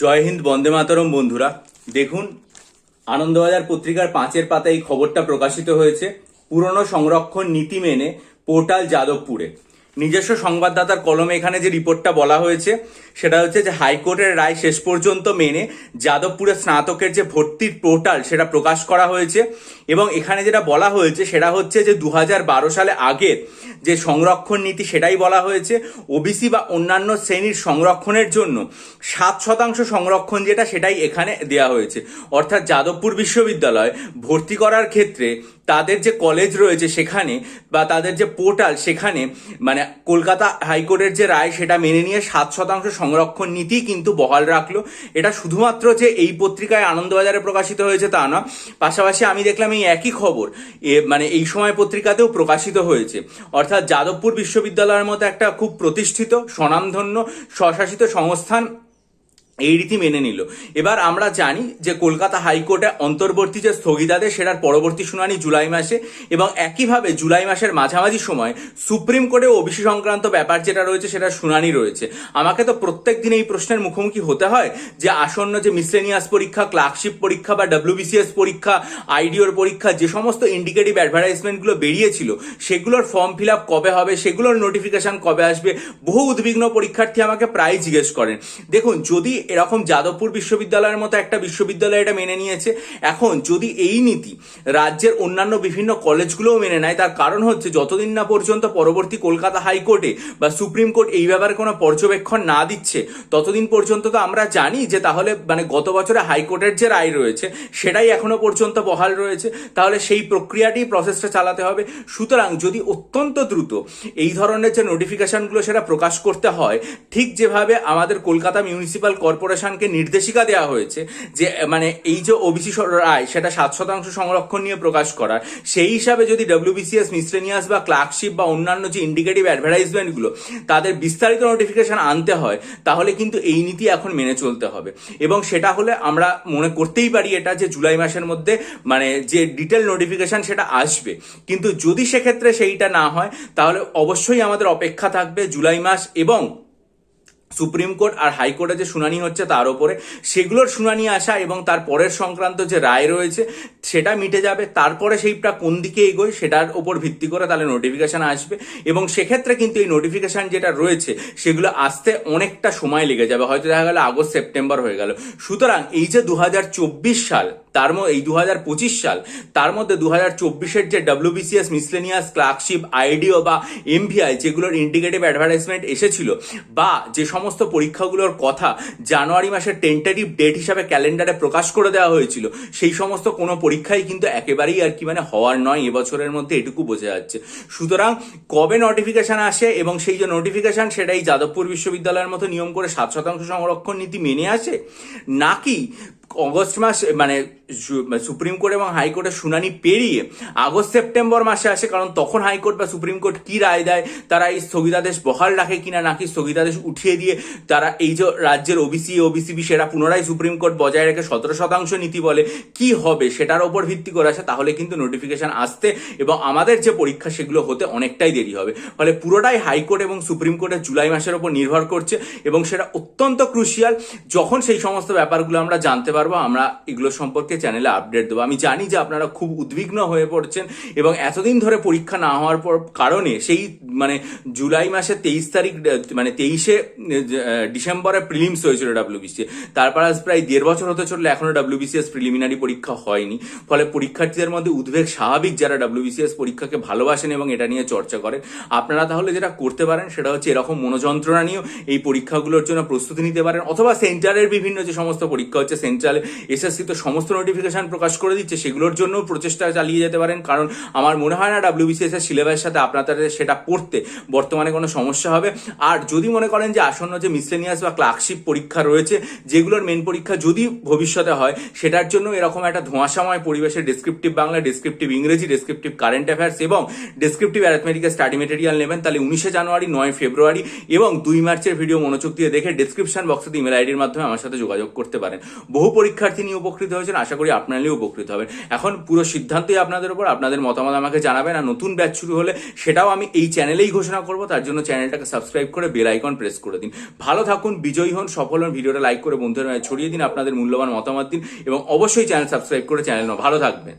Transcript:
জয় হিন্দ, বন্দে মাতরম বন্ধুরা। দেখুন, আনন্দবাজার পত্রিকার পাঁচের পাতায় এই খবরটা প্রকাশিত হয়েছে। পুরনো সংরক্ষণ নীতি মেনে পোর্টাল যাদবপুরে। নিজস্ব সংবাদদাতার কলমে এখানে যে রিপোর্টটা বলা হয়েছে, সেটা হচ্ছে যে হাইকোর্টের রায় শেষ পর্যন্ত মেনে যাদবপুরে স্নাতকের যে ভর্তির পোর্টাল, সেটা প্রকাশ করা হয়েছে। এবং এখানে যেটা বলা হয়েছে সেটা হচ্ছে যে দু হাজার বারো সালে আগের যে সংরক্ষণ নীতি সেটাই বলা হয়েছে। ওবিসি বা অন্যান্য শ্রেণির সংরক্ষণের জন্য সাত শতাংশ সংরক্ষণ যেটা সেটাই এখানে দেওয়া হয়েছে। অর্থাৎ যাদবপুর বিশ্ববিদ্যালয় ভর্তি করার ক্ষেত্রে তাদের যে কলেজ রয়েছে সেখানে বা তাদের যে পোর্টাল সেখানে মানে কলকাতা হাইকোর্টের যে রায় সেটা মেনে নিয়ে সাত শতাংশ সংরক্ষণ নীতি কিন্তু বহাল রাখল। এটা শুধুমাত্র যে এই পত্রিকায় আনন্দবাজারে প্রকাশিত হয়েছে তা না পাশাপাশি আমি দেখলাম এই একই খবর। এ মানে এই সময় পত্রিকাতেও প্রকাশিত হয়েছে। অর্থাৎ যাদবপুর বিশ্ববিদ্যালয়ের মতো একটা খুব প্রতিষ্ঠিত, স্বনামধন্য, স্বশাসিত সংস্থান এই রীতি মেনে নিল। এবার আমরা জানি যে কলকাতা হাইকোর্টে অন্তর্বর্তী যে স্থগিতাদেশ, সেটার পরবর্তী শুনানি জুলাই মাসে এবং একইভাবে জুলাই মাসের মাঝামাঝি সময় সুপ্রিম কোর্টে ওবিসি সংক্রান্ত ব্যাপার যেটা রয়েছে, সেটার শুনানি রয়েছে। আমাকে তো প্রত্যেক দিন এই প্রশ্নের মুখোমুখি হতে হয় যে আসন্ন যে মিসলেনিয়াস পরীক্ষা, ক্লার্কশিপ পরীক্ষা বা ডাব্লিউবিসিএস পরীক্ষা, আইডিওর পরীক্ষা, যে সমস্ত ইন্ডিকেটিভ অ্যাডভার্টাইজমেন্টগুলো বেরিয়েছিল, সেগুলোর ফর্ম ফিল আপ কবে হবে, সেগুলোর নোটিফিকেশন কবে আসবে, বহু উদ্বিগ্ন পরীক্ষার্থী আমাকে প্রায় জিজ্ঞেস করেন। দেখুন, যদি এরকম যাদবপুর বিশ্ববিদ্যালয়ের মতো একটা বিশ্ববিদ্যালয় এটা মেনে নিয়েছে। এখন যদি এই নীতি রাজ্যের অন্যান্য বিভিন্ন কলেজগুলোও মেনে নেয়, তার কারণ হচ্ছে যতদিন না পর্যন্ত পরবর্তী কলকাতা হাইকোর্টে বা সুপ্রিম কোর্ট এই ব্যাপারে কোনো পর্যবেক্ষণ না দিচ্ছে, ততদিন পর্যন্ত তো আমরা জানি যে তাহলে মানে গত বছরে হাইকোর্টের যে রায় রয়েছে, সেটাই এখনও পর্যন্ত বহাল রয়েছে। তাহলে সেই প্রক্রিয়াটি প্রসেসটা চালাতে হবে। সুতরাং যদি অত্যন্ত দ্রুত এই ধরনের যে নোটিফিকেশনগুলো সেটা প্রকাশ করতে হয়, ঠিক যেভাবে আমাদের কলকাতা মিউনিসিপাল কর্পোরেশনকে নির্দেশিকা দেওয়া হয়েছে যে মানে এই যে ওবিসি রায়, সেটা সাত শতাংশ সংরক্ষণ নিয়ে প্রকাশ করার, সেই হিসাবে যদি ডব্লিউবিসিএস মিসলেনিয়াস বা ক্লার্কশিপ বা অন্যান্য যে ইন্ডিকেটিভ অ্যাডভার্টাইজমেন্টগুলো তাদের বিস্তারিত নোটিফিকেশন আনতে হয়, তাহলে কিন্তু এই নীতি এখন মেনে চলতে হবে। এবং সেটা হলে আমরা মনে করতেই পারি এটা যে জুলাই মাসের মধ্যে মানে যে ডিটেল নোটিফিকেশন সেটা আসবে। কিন্তু যদি সেক্ষেত্রে সেইটা না হয়, তাহলে অবশ্যই আমাদের অপেক্ষা থাকবে জুলাই মাস এবং সুপ্রিম কোর্ট আর হাইকোর্টে যে শুনানি হচ্ছে তার উপরে সেগুলোর শুনানি আসা এবং তার পরের সংক্রান্ত যে রায় রয়েছে সেটা মিটে যাবে। তারপরে সেইটা কোন দিকে এগোয় সেটার উপর ভিত্তি করে তাহলে নোটিফিকেশন আসবে এবং সেক্ষেত্রে কিন্তু এই নোটিফিকেশান যেটা রয়েছে সেগুলো আসতে অনেকটা সময় লেগে যাবে। হয়তো দেখা গেল আগস্ট, সেপ্টেম্বর হয়ে গেল। সুতরাং এই যে দু হাজার চব্বিশ সাল তার মধ্যে এই দু হাজার পঁচিশ সাল, তার মধ্যে দু হাজার চব্বিশের যে ডাব্লিউবিসিএস মিসলেনিয়াস ক্লার্কশিপ আইডিও বা এমভিআই যেগুলোর ইন্ডিকেটিভ অ্যাডভার্টাইজমেন্ট এসেছিল বা যে সমস্ত পরীক্ষাগুলোর কথা জানুয়ারি মাসের টেন্টেটিভ ডেট হিসাবে ক্যালেন্ডারে প্রকাশ করে দেওয়া হয়েছিল, সেই সমস্ত কোনো পরীক্ষাই কিন্তু একেবারেই আর কি মানে হওয়ার নয়, এবছরের মধ্যে এটুকু বোঝা যাচ্ছে। সুতরাং কবে নোটিফিকেশান আসে এবং সেই যে নোটিফিকেশন সেটাই যাদবপুর বিশ্ববিদ্যালয়ের মতো নিয়ম করে সাত শতাংশ সংরক্ষণ নীতি মেনে আসে? নাকি অগস্ট মাস মানে সুপ্রিম কোর্ট এবং হাইকোর্টের শুনানি পেরিয়ে আগস্ট, সেপ্টেম্বর মাসে আসে, কারণ তখন হাইকোর্ট বা সুপ্রিম কোর্ট কি রায় দেয়, তারা এই স্থগিতাদেশ বহাল রাখে কিনা, নাকি স্থগিতাদেশ উঠিয়ে দিয়ে তারা এই যে রাজ্যের ওবিসি ওবিসিবি সেটা পুনরায় সুপ্রিম কোর্ট বজায় রেখে সতেরো শতাংশ নীতি বলে কি হবে, সেটার ওপর ভিত্তি করে আসে, তাহলে কিন্তু নোটিফিকেশন আসতে এবং আমাদের যে পরীক্ষা, সেগুলো হতে অনেকটাই দেরি হবে। ফলে পুরোটাই হাইকোর্ট এবং সুপ্রিম কোর্টের জুলাই মাসের ওপর নির্ভর করছে এবং সেটা অত্যন্ত ক্রুশিয়াল যখন সেই সমস্ত ব্যাপারগুলো আমরা জানতে পারব আমরা এগুলো সম্পর্কে চ্যানেলে আপডেট দেবো। আমি জানি যে আপনারা খুব উদ্বিগ্ন হয়ে পড়ছেন এবং এতদিন ধরে পরীক্ষা না হওয়ার পর কারণে সেই মানে জুলাই মাসে তেইশ তারিখ মানে তেইশে ডিসেম্বরে প্রিলিমস হয়েছিল ডাব্লিউবিসি তারপর আজ প্রায় দেড় বছর হতে চললে এখনও ডাব্লিউবিসিএস প্রিলিমিনারি পরীক্ষা হয়নি। ফলে পরীক্ষার্থীদের মধ্যে উদ্বেগ স্বাভাবিক যারা ডাব্লিউবিসিএস পরীক্ষাকে ভালোবাসেন এবং এটা নিয়ে চর্চা করেন। আপনারা তাহলে যেটা করতে পারেন সেটা হচ্ছে এরকম মনোযন্ত্রণা নিয়েও এই পরীক্ষাগুলোর জন্য প্রস্তুতি নিতে পারেন। অথবা সেন্টারের বিভিন্ন যে সমস্ত পরীক্ষা হচ্ছে সেন্ট্রাল এসএসসি তো সমস্ত নোটিফিকেশন প্রকাশ করে দিচ্ছে, সেগুলোর জন্য প্রচেষ্টা চালিয়ে যেতে পারেন। কারণ আমার মনে হয় না ডাব্লিউবিসিএস এর সিলেবাসের সাথে আপনাদের সেটা পড়তে বর্তমানে কোনো সমস্যা হবে। আর যদি মনে করেন যে আসন্ন যে মিসলেনিয়াস বা ক্লার্কশিপ পরীক্ষা রয়েছে, যেগুলোর মেন পরীক্ষা যদি ভবিষ্যতে হয়, সেটার জন্য এরকম একটা ধোঁয়াশাময় পরিবেশে ডেসক্রিপটিভ বাংলা ডেসক্রিপটিভ ইংরেজি ডেসক্রিপটিভ কারেন্ট অ্যাফেয়ার্স এবং ডেসক্রিপটিভ অ্যারিথমেটিকের স্টাডি মেটেরিয়াল নেবেন, তাহলে উনিশে জানুয়ারি, নয় ফেব্রুয়ারি এবং দুই মার্চের ভিডিও মনোযোগ দিয়ে দেখে ডেসক্রিপশন বক্সে ইমেল আইডির মাধ্যমে আমার সাথে যোগাযোগ করতে পারেন। বহু পরীক্ষার্থী নিয়ে উপকৃত হয়েছেন, আশা করি আপনারাও উপকৃত হবেন। এখন পুরো সিদ্ধান্তই আপনাদের উপর, আপনাদের মতামত আমাকে জানাবেন, আর নতুন ব্যাচ শুরু হলে সেটাও আমি এই চ্যানেলেই ঘোষণা করব, তার জন্য চ্যানেলটাকে সাবস্ক্রাইব করে বেল আইকন প্রেস করে দিন। ভালো থাকুন, বিজয়ী হন, সফল হন, ভিডিওটা লাইক করে বন্ধুদের মাঝে ছড়িয়ে দিন, আপনাদের মূল্যবান মতামত দিন, এবং অবশ্যই চ্যানেল সাবস্ক্রাইব করে চ্যানেল ভালো থাকবেন।